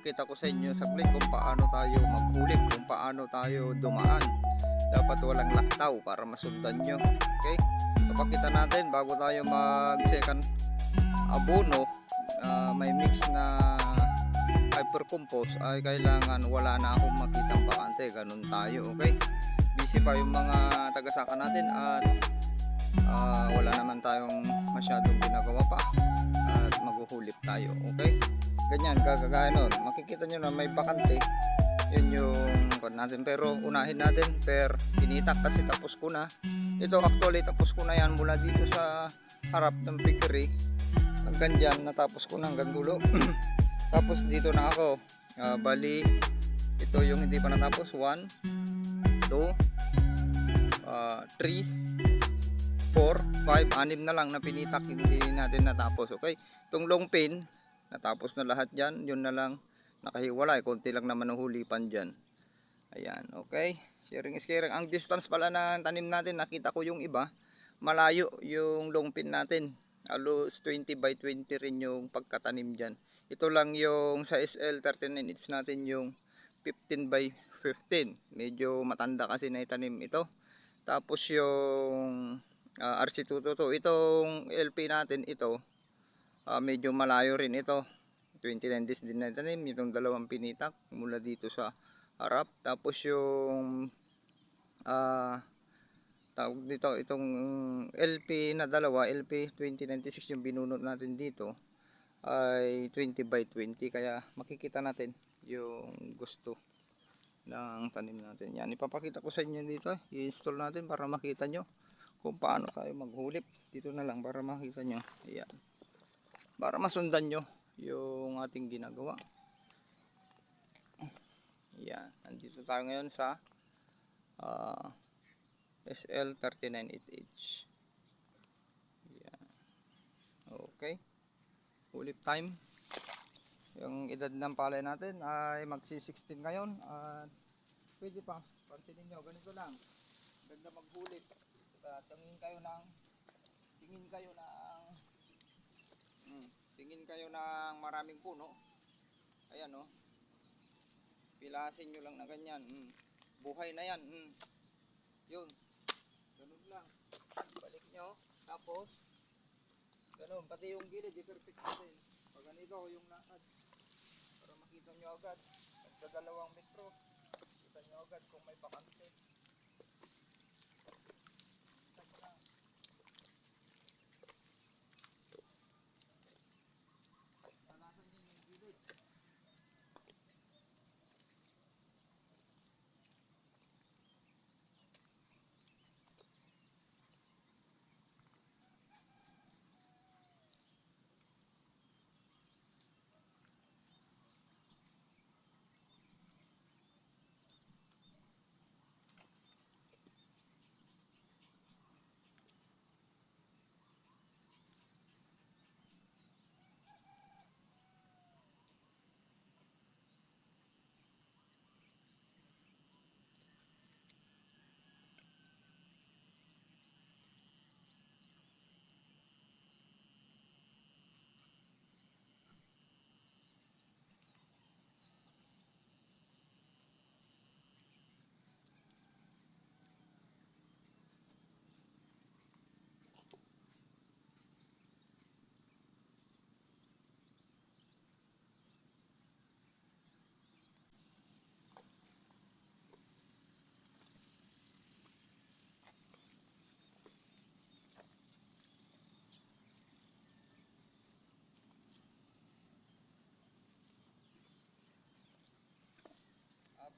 para ipakita ko sa inyo saglit kung paano tayo maghulip, kung paano tayo dumaan. Dapat walang laktaw para masundan nyo. Okay? Papakita natin bago tayo mag second abono, ah, may mix na hypercompose ay kailangan wala na akong makitang bakante. Ganun tayo, okay? Busy pa yung mga tagasaka natin at ah, wala naman tayong masyadong ginagawa pa at maghuhulip tayo, okay? Ganyan, kagagaya nun. Makikita nyo na may bakante. Yun yung kwan natin. Pero unahin natin per kinitak kasi tapos ko na. Ito actually tapos ko na yan mula dito sa harap ng piggery. Hanggang dyan, natapos ko na hanggang dulo. tapos dito na ako. Ah, bali, ito yung hindi pa natapos. 1, 2, 3, 4, 5, anim na lang na pinitak hindi natin natapos. Okay? Itong long pin, natapos na lahat dyan. Yun na lang nakahiwalay. Konti lang naman ang hulipan dyan. Ayan, okay. Sharing is caring. Ang distance pala ng tanim natin, nakita ko yung iba. Malayo yung long pin natin. Halos 20 by 20 rin yung pagkatanim dyan. Ito lang yung sa SL39 inch natin yung 15 by 15. Medyo matanda kasi na itanim ito. Tapos yung ah, RC222. Itong LP natin ito, ah, medyo malayo rin ito. 29 days din na tanim. Itong dalawang pinitak mula dito sa harap. Tapos yung ah tawag dito itong LP na dalawa, LP 2096 yung binunot natin dito ay 20 by 20 kaya makikita natin yung gusto ng tanim natin. Yan, ipapakita ko sa inyo dito. I-install natin para makita nyo kung paano tayo maghulip. Dito na lang para makita nyo. Ayan. Para masundan nyo yung ating ginagawa. Yan. Nandito tayo ngayon sa ah, SL398H. Yan. Okay. Hulip time. Yung edad ng palay natin ay magsi-16 ngayon at pwede pa. Pansinin nyo, ganito lang. Ganda maghulip. At tingin kayo ng tingin kayo mm, tingin kayo ng maraming puno. Ayan oh. Pilasin nyo lang na ganyan. Mm. Buhay na yan. Mm. Yun. Ganun lang. Balik nyo. Tapos, ganun. Pati yung gilid, i-perfect natin. Pag ganito, yung lakad. Para makita nyo agad. Nagdadalawang metro. Kita nyo agad kung may bakante.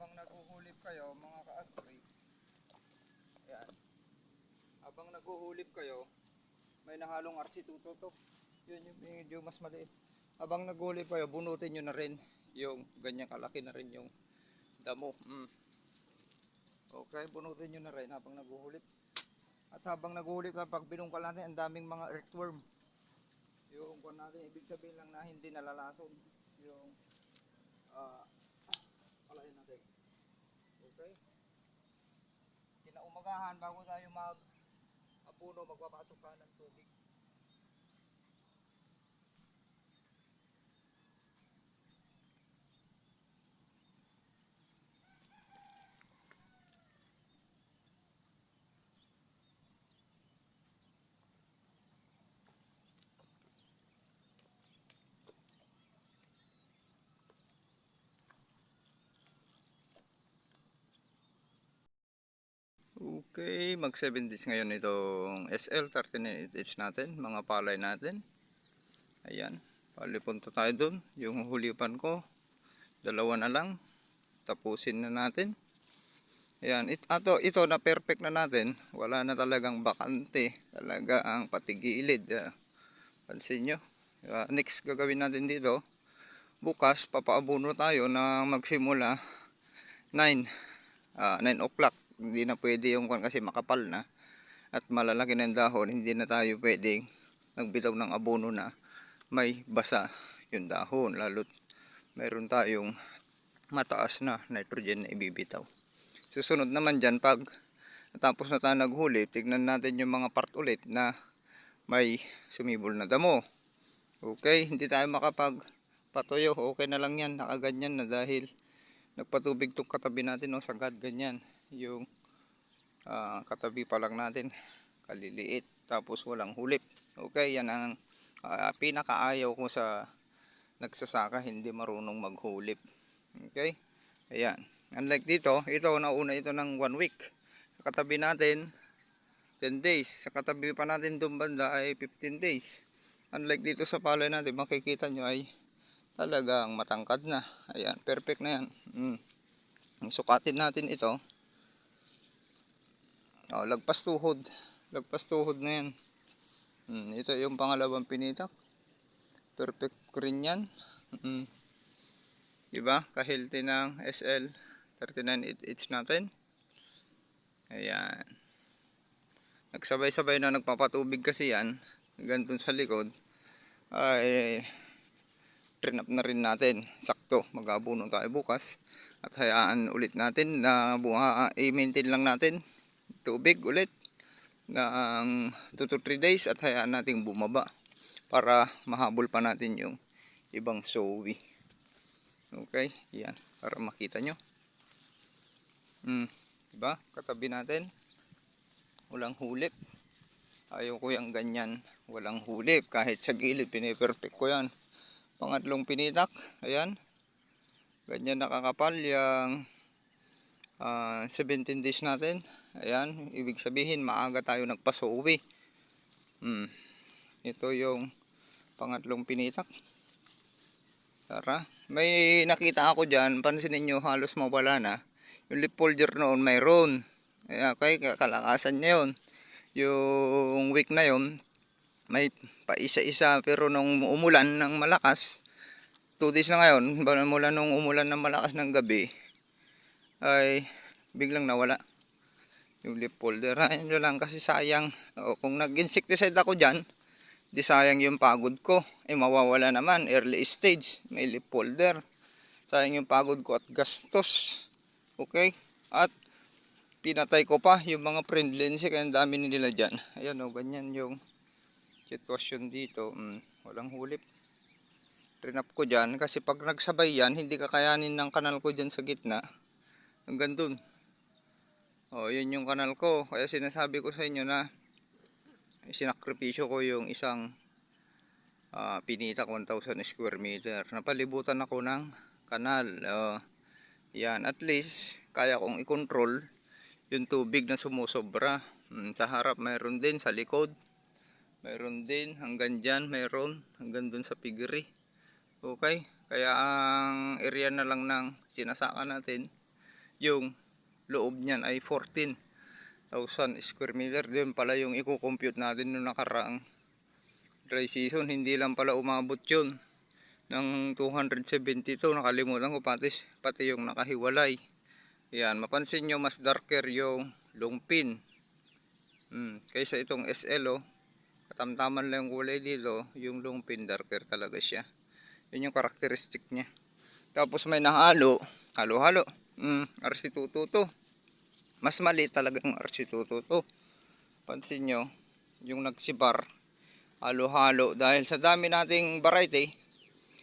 Habang naghuhulip kayo, mga ka-agri, yan. Habang naghuhulip kayo, may nahalong RC2 to. Yun yung medyo mas maliit. Habang naghuhulip kayo, bunutin nyo na rin yung ganyan kalaki na rin yung damo. Mm. Okay, bunutin nyo na rin habang naghuhulip. At habang naghuhulip, pag binungkal natin, ang daming mga earthworm. Yung kung natin, ibig sabihin lang na hindi nalalason. Yung natin. Okay? Kinaumagahan bago tayo mag apuno, magpapasok ka ng tubig. Okay, mag 7 days ngayon itong SL 39H natin, mga palay natin. Ayan, pali punta tayo dun. Yung hulipan ko, dalawa na lang. Tapusin na natin. Ayan, it, ato, ito na perfect na natin. Wala na talagang bakante. Talaga ang patigilid. Ah, pansin nyo. Ah, next gagawin natin dito, bukas papaabuno tayo na magsimula 9 ah, 9 o'clock hindi na pwede yung kwan kasi makapal na at malalaki yung dahon hindi na tayo pwedeng magbitaw ng abono na may basa yung dahon lalo't mayroon tayong mataas na nitrogen na ibibitaw. Susunod naman dyan pag natapos na tayo naghuli tignan natin yung mga part ulit na may sumibol na damo. Okay hindi tayo makapag patuyo okay na lang yan nakaganyan na dahil nagpatubig tong katabi natin no sagad ganyan yung ah, katabi pa lang natin kaliliit tapos walang hulip okay yan ang ah, pinakaayaw ko sa nagsasaka hindi marunong maghulip okay ayan. Unlike dito ito nauna ito ng one week. Sa katabi natin 10 days. Sa katabi pa natin doon banda ay 15 days. Unlike dito sa palay natin makikita nyo ay talagang matangkad na. Ayan perfect na yan. Mm. sukatin natin ito Oh, lagpas tuhod. Lagpas tuhod na yan. Hmm, ito yung pangalawang pinitak. Perfect rin yan. Hmm. Diba? Kahilti ng SL 39H natin. Ayan. Nagsabay-sabay na nagpapatubig kasi yan. Ganito sa likod. Ay, trin up na rin natin. Sakto. Mag-abuno tayo bukas. At hayaan ulit natin na buha, i-maintain lang natin tubig ulit ng 2 to 3 days at hayaan nating bumaba para mahabol pa natin yung ibang sowi. Okay, yan para makita nyo. Hmm, diba? Katabi natin. Walang hulip. Ayaw ko yung ganyan. Walang hulip. Kahit sa gilid, piniperfect ko yan. Pangatlong pinitak. Ayan. Ganyan nakakapal yung ah, 17 days natin. Ayan, ibig sabihin maaga tayo nagpasuwi. Hmm. Ito yung pangatlong pinitak. Tara. May nakita ako dyan, pansinin nyo halos mawala na. Yung lip folder noon mayroon. Ayan, okay, kalakasan niya yun. Yung week na yun, may pa isa-isa pero nung umulan ng malakas, 2 days na ngayon, mula nung umulan ng malakas ng gabi, ay biglang nawala yung lip folder. Ayun nyo lang kasi sayang. O, kung nag-insecticide ako dyan, di sayang yung pagod ko. Eh mawawala naman, early stage, may lip folder. Sayang yung pagod ko at gastos. Okay? At pinatay ko pa yung mga friendly kaya ang dami nila dyan. Ayan o, ganyan yung sitwasyon dito. Mm, walang hulip. Rinap ko dyan kasi pag nagsabay yan, hindi kakayanin ng kanal ko dyan sa gitna. Hanggang dun. Oh, yun yung kanal ko. Kaya sinasabi ko sa inyo na sinakripisyo ko yung isang uh, pinitak 1,000 square meter. Napalibutan ako ng kanal. Oh, yan, at least kaya kong i-control yung tubig na sumusobra. Hmm, sa harap mayroon din, sa likod mayroon din, hanggang dyan mayroon, hanggang dun sa piggery. Okay, kaya ang area na lang ng sinasaka natin yung loob niyan ay 14,000 square meter. Doon pala yung i-compute natin noong nakaraang dry season. Hindi lang pala umabot yun ng 272. Nakalimutan ko pati, pati yung nakahiwalay. Yan, mapansin nyo mas darker yung long pin. Hmm, kaysa itong SL oh. Katamtaman lang yung kulay dito, yung long pin darker talaga siya. Yun yung karakteristik niya. Tapos may nahalo, halo-halo. Mm, RC222. Mas mali talaga ang RC222. Pansin nyo, yung nagsibar, halo-halo. Dahil sa dami nating variety,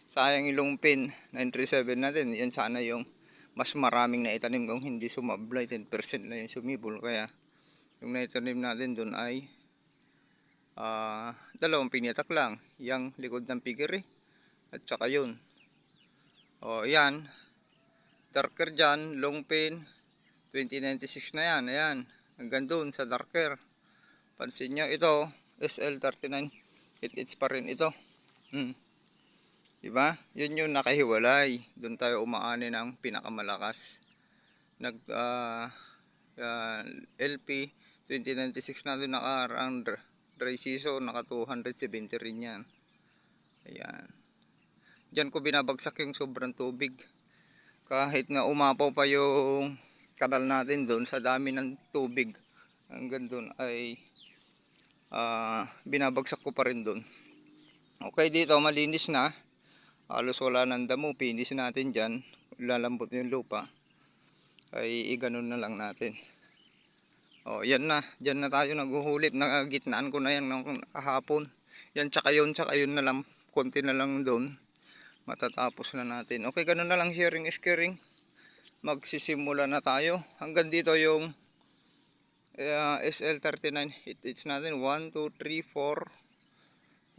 sayang yung pin 937 natin. Yan sana yung mas maraming na itanim kung hindi sumablay. 10% na yung sumibol. Kaya yung naitanim natin dun ay uh, dalawang pinitak lang. Yung likod ng piggery at saka yun. O yan, darker dyan, long pin, 2096 na yan, ayan. hanggang doon sa darker. Pansin nyo, ito, SL39, it pa rin ito. Hmm. Diba? Yun yung nakahiwalay. Doon tayo umaani ng pinakamalakas. Nag, ah, ah, LP, 2096 na doon nakarang dr- dry season, naka 270 rin yan. Ayan. Diyan ko binabagsak yung sobrang tubig. Kahit na umapaw pa yung kanal natin doon sa dami ng tubig. Hanggang doon ay ah, binabagsak ko pa rin doon. Okay dito malinis na. Halos wala nang damo. Pinis natin dyan. Lalambot yung lupa. Ay iganon na lang natin. Oh, yan na. Diyan na tayo naghuhulip. Nagitnaan ko na yan ng kahapon. Yan tsaka yun, tsaka yun na lang. Konti na lang doon. Matatapos na natin. Okay, ganun na lang sharing is caring. Magsisimula na tayo. Hanggang dito yung uh, SL39 it, it's natin. 1, 2, 3, 4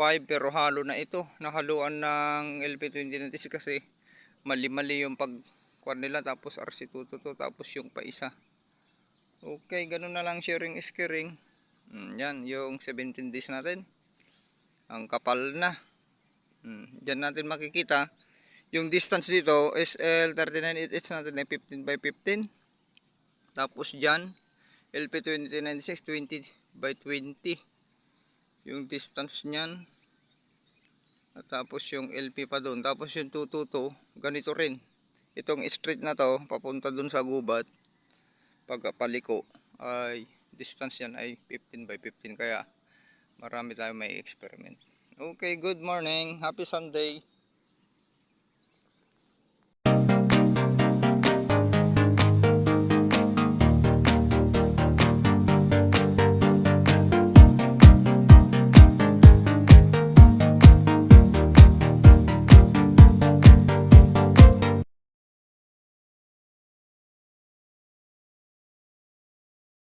5 pero halo na ito. Nahaluan ng LP2096 kasi mali-mali yung pagkuan nila. Tapos RC222 tapos yung pa isa. Okay ganun na lang sharing is caring. Mm, yan yung 17 days natin. Ang kapal na mm, dyan natin makikita yung distance dito SL39 it, it's natin ay 15 by 15 tapos dyan LP2096 20 by 20 yung distance niyan. At tapos yung LP pa doon. Tapos yung 222 ganito rin. Itong straight na to papunta doon sa gubat pagpaliko ay distance yan ay 15 by 15 kaya marami tayong may experiment okay good morning. Happy Sunday